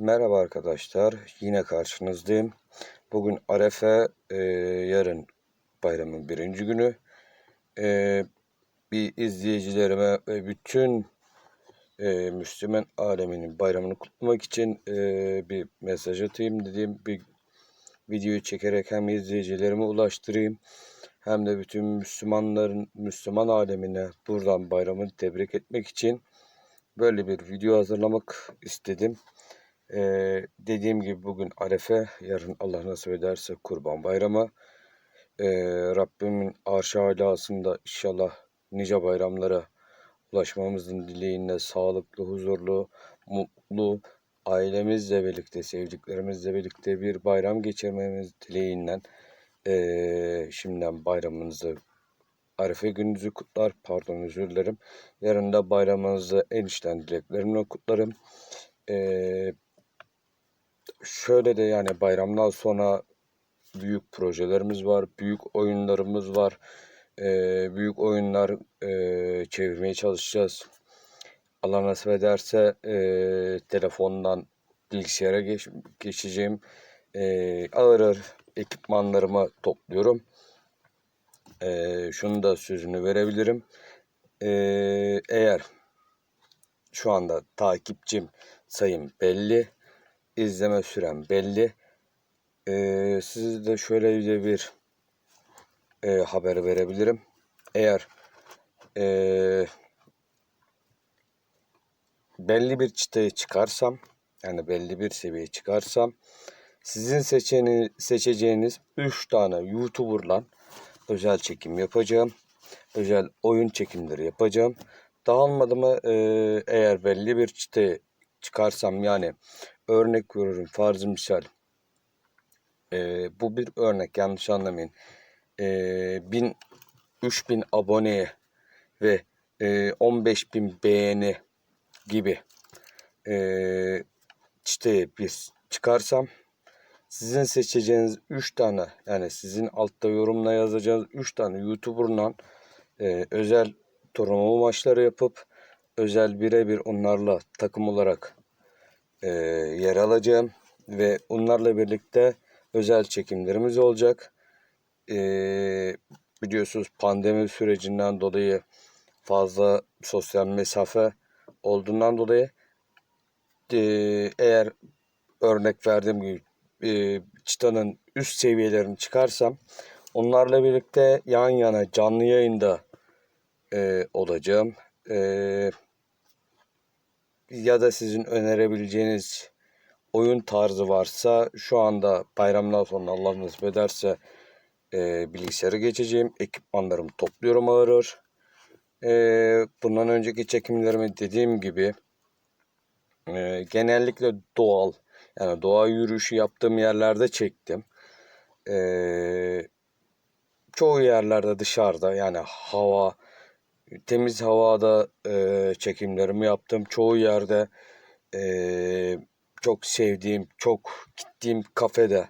Merhaba arkadaşlar, yine karşınızdayım. Bugün Arefe, e, yarın bayramın birinci günü. E, bir izleyicilerime ve bütün e, Müslüman aleminin bayramını kutlamak için e, bir mesaj atayım dediğim bir videoyu çekerek hem izleyicilerime ulaştırayım hem de bütün Müslümanların Müslüman alemine buradan bayramını tebrik etmek için böyle bir video hazırlamak istedim. Ee, dediğim gibi bugün Arefe, yarın Allah nasip ederse Kurban Bayramı. Ee, Rabbimin arş alasında inşallah nice bayramlara ulaşmamızın dileğinde sağlıklı, huzurlu, mutlu, ailemizle birlikte, sevdiklerimizle birlikte bir bayram geçirmemiz dileğinden ee, şimdiden bayramınızı Arife gününüzü kutlar, pardon özür dilerim. Yarın da bayramınızı en içten dileklerimle kutlarım. Ee, şöyle de yani bayramdan sonra büyük projelerimiz var, büyük oyunlarımız var. Ee, büyük oyunlar e, çevirmeye çalışacağız. Allah nasip ederse e, telefondan bilgisayara geç, geçeceğim. E, ağır ağır ekipmanlarımı topluyorum. E, şunu da sözünü verebilirim. E, eğer şu anda takipçim sayım belli izleme sürem belli. Ee, size de şöyle bir, e, haber verebilirim. Eğer e, belli bir çıtaya çıkarsam, yani belli bir seviyeye çıkarsam, sizin seçeni, seçeceğiniz 3 tane YouTuber'la özel çekim yapacağım. Özel oyun çekimleri yapacağım. Dağılmadı mı e, eğer belli bir çıtaya çıkarsam yani örnek veriyorum farzı misal. E, bu bir örnek yanlış anlamayın. E, 1000 3000 aboneye ve e, 15000 beğeni gibi e, işte bir çıkarsam sizin seçeceğiniz 3 tane yani sizin altta yorumla yazacağınız 3 tane YouTuber'la e, özel turnuva maçları yapıp özel birebir onlarla takım olarak e, yer alacağım ve onlarla birlikte özel çekimlerimiz olacak. E, biliyorsunuz pandemi sürecinden dolayı fazla sosyal mesafe olduğundan dolayı e, eğer örnek verdiğim gibi e, çıtanın üst seviyelerini çıkarsam onlarla birlikte yan yana canlı yayında e, olacağım. E, ya da sizin önerebileceğiniz oyun tarzı varsa şu anda bayramdan sonra Allah nasip ederse e, bilgisayara geçeceğim. Ekipmanlarımı topluyorum ağır ağır. E, bundan önceki çekimlerimi dediğim gibi e, genellikle doğal yani doğa yürüyüşü yaptığım yerlerde çektim. E, çoğu yerlerde dışarıda yani hava temiz havada e, çekimlerimi yaptım. Çoğu yerde e, çok sevdiğim, çok gittiğim kafede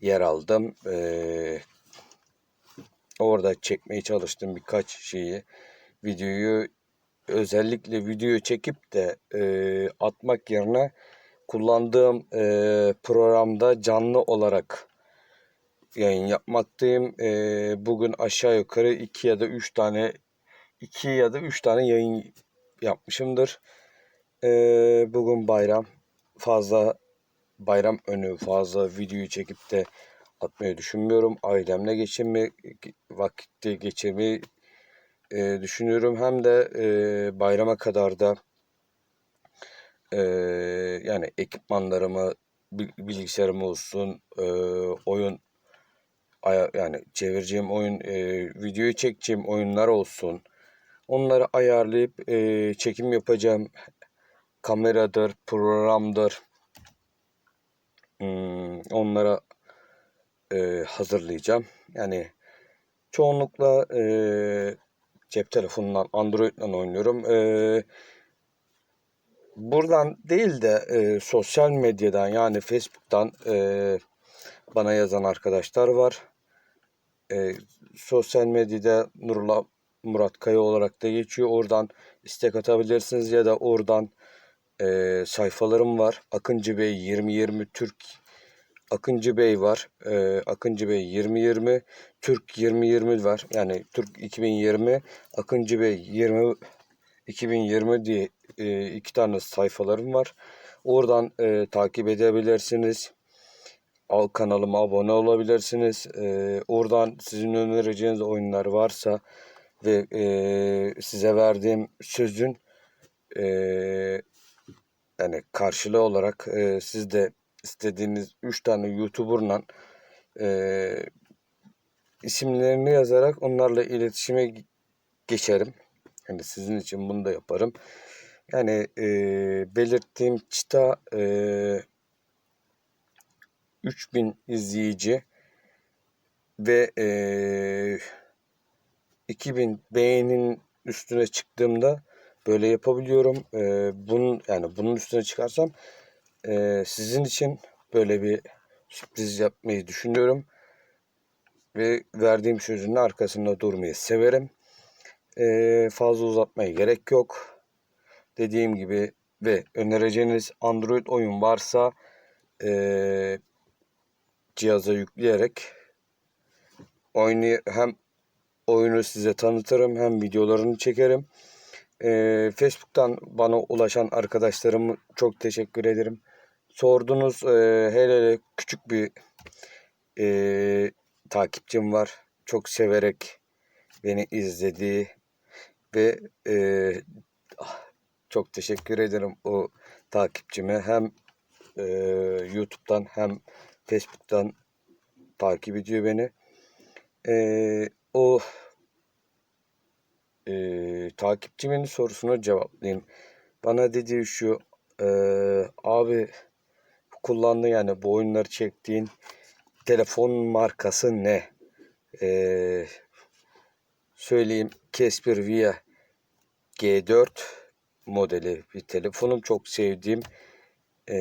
yer aldım. E, orada çekmeye çalıştım birkaç şeyi. Videoyu özellikle video çekip de e, atmak yerine kullandığım e, programda canlı olarak yayın yapmaktayım. E, bugün aşağı yukarı iki ya da üç tane 2 ya da 3 tane yayın yapmışımdır. Ee, bugün bayram. Fazla bayram önü fazla videoyu çekip de atmayı düşünmüyorum. Ailemle geçirme vakitte geçirmeyi e, düşünüyorum. Hem de e, bayrama kadar da e, yani ekipmanlarımı bilgisayarım olsun e, oyun yani çevireceğim oyun e, videoyu çekeceğim oyunlar olsun Onları ayarlayıp e, çekim yapacağım. Kameradır, programdır. Hmm, onlara e, hazırlayacağım. Yani çoğunlukla e, cep telefonundan, Android'den oynuyorum. E, buradan değil de e, sosyal medyadan yani Facebook'tan e, bana yazan arkadaşlar var. E, sosyal medyada Nurullah Murat Kaya olarak da geçiyor. Oradan istek atabilirsiniz ya da oradan e, sayfalarım var. Akıncı Bey 2020 Türk Akıncı Bey var. E, Akıncı Bey 2020 Türk 2020 var. Yani Türk 2020 Akıncı Bey 20 2020 diye e, iki tane sayfalarım var. Oradan e, takip edebilirsiniz. Al kanalıma abone olabilirsiniz. E, oradan sizin önereceğiniz oyunlar varsa ve e, size verdiğim sözün e, yani karşılığı olarak e, siz de istediğiniz 3 tane YouTuber'la e, isimlerini yazarak onlarla iletişime geçerim. Yani sizin için bunu da yaparım. Yani e, belirttiğim çıta e, 3000 izleyici ve e, 2000 beğenin üstüne çıktığımda böyle yapabiliyorum. E, bunun yani bunun üstüne çıkarsam e, sizin için böyle bir sürpriz yapmayı düşünüyorum ve verdiğim sözün arkasında durmayı severim. E, fazla uzatmaya gerek yok. Dediğim gibi ve önereceğiniz Android oyun varsa e, cihaza yükleyerek oyunu hem oyunu size tanıtırım hem videolarını çekerim. Ee, Facebook'tan bana ulaşan arkadaşlarım çok teşekkür ederim. Sordunuz e, hele hele küçük bir e, takipçim var. Çok severek beni izlediği ve e, ah, çok teşekkür ederim o takipçime. Hem e, YouTube'dan hem Facebook'tan takip ediyor beni. E, o e, takipçimin sorusunu cevaplayayım. Bana dediği şu e, abi kullandığın yani bu oyunları çektiğin telefon markası ne? E, söyleyeyim Casper Via G4 modeli bir telefonum çok sevdiğim e,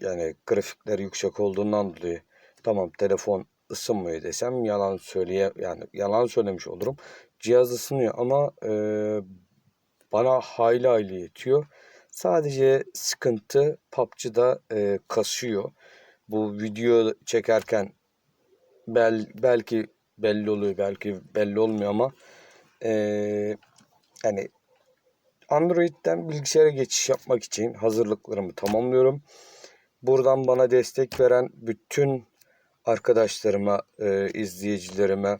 yani grafikler yüksek olduğundan dolayı tamam telefon ısınmıyor desem yalan söyleye yani yalan söylemiş olurum. Cihaz ısınıyor ama e, bana hayli hayli yetiyor. Sadece sıkıntı PUBG'da e, kasıyor. Bu video çekerken bel, belki belli oluyor belki belli olmuyor ama e, yani Android'den bilgisayara geçiş yapmak için hazırlıklarımı tamamlıyorum. Buradan bana destek veren bütün arkadaşlarıma, e, izleyicilerime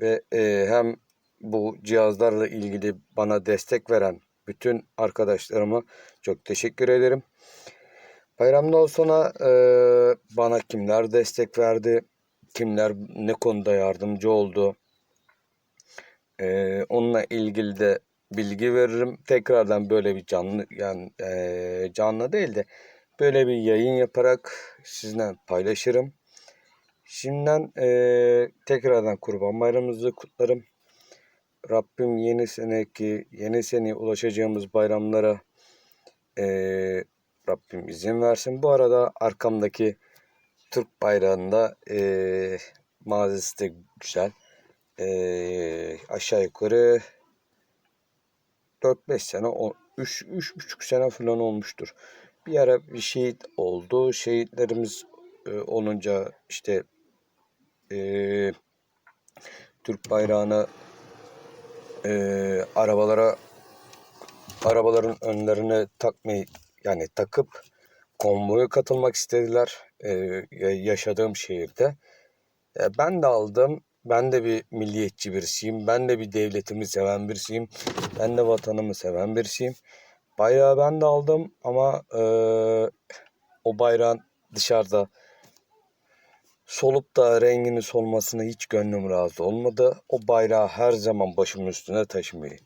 ve e, hem bu cihazlarla ilgili bana destek veren bütün arkadaşlarıma çok teşekkür ederim. Bayramdan sonra e, bana kimler destek verdi, kimler ne konuda yardımcı oldu, e, onunla ilgili de bilgi veririm. Tekrardan böyle bir canlı yani e, canlı değil de böyle bir yayın yaparak sizinle paylaşırım. Şimdiden e, tekrardan Kurban Bayramımızı kutlarım. Rabbim yeni seneki, yeni seneye ulaşacağımız bayramlara e, Rabbim izin versin. Bu arada arkamdaki Türk bayrağında e, mazisi de güzel. E, aşağı yukarı 4-5 sene, 3-3,5 sene falan olmuştur. Bir ara bir şehit oldu. Şehitlerimiz e, olunca işte e, Türk bayrağını e, arabalara arabaların önlerine takmayı yani takıp konvoya katılmak istediler e, yaşadığım şehirde. E, ben de aldım. Ben de bir milliyetçi birisiyim. Ben de bir devletimi seven birisiyim. Ben de vatanımı seven birisiyim. Bayrağı ben de aldım ama e, o bayrağın dışarıda solup da rengini solmasına hiç gönlüm razı olmadı. O bayrağı her zaman başımın üstüne taşımayı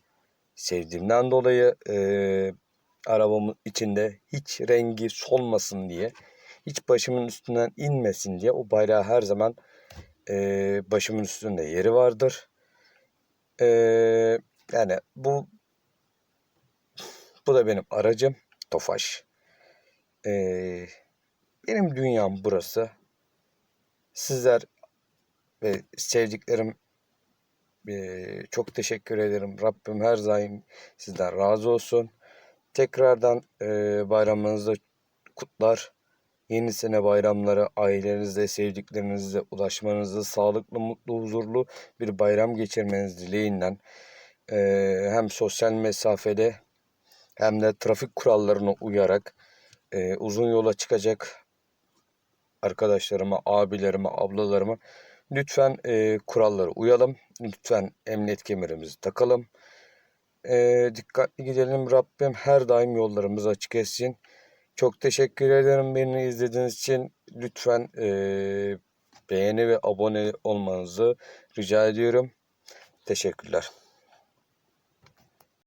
sevdiğimden dolayı e, arabamın içinde hiç rengi solmasın diye, hiç başımın üstünden inmesin diye o bayrağı her zaman e, başımın üstünde yeri vardır. E, yani bu bu da benim aracım Tofaş. E, benim dünyam burası. Sizler ve sevdiklerim e, çok teşekkür ederim. Rabbim her daim sizden razı olsun. Tekrardan e, bayramınızı kutlar. Yeni sene bayramları ailenizle, sevdiklerinizle ulaşmanızı, sağlıklı, mutlu, huzurlu bir bayram geçirmeniz dileğiyle e, hem sosyal mesafede hem de trafik kurallarına uyarak uzun yola çıkacak arkadaşlarıma, abilerime, ablalarıma lütfen e, kurallara uyalım. Lütfen emniyet kemerimizi takalım. E, dikkatli gidelim. Rabbim her daim yollarımızı açık etsin. Çok teşekkür ederim beni izlediğiniz için. Lütfen e, beğeni ve abone olmanızı rica ediyorum. Teşekkürler.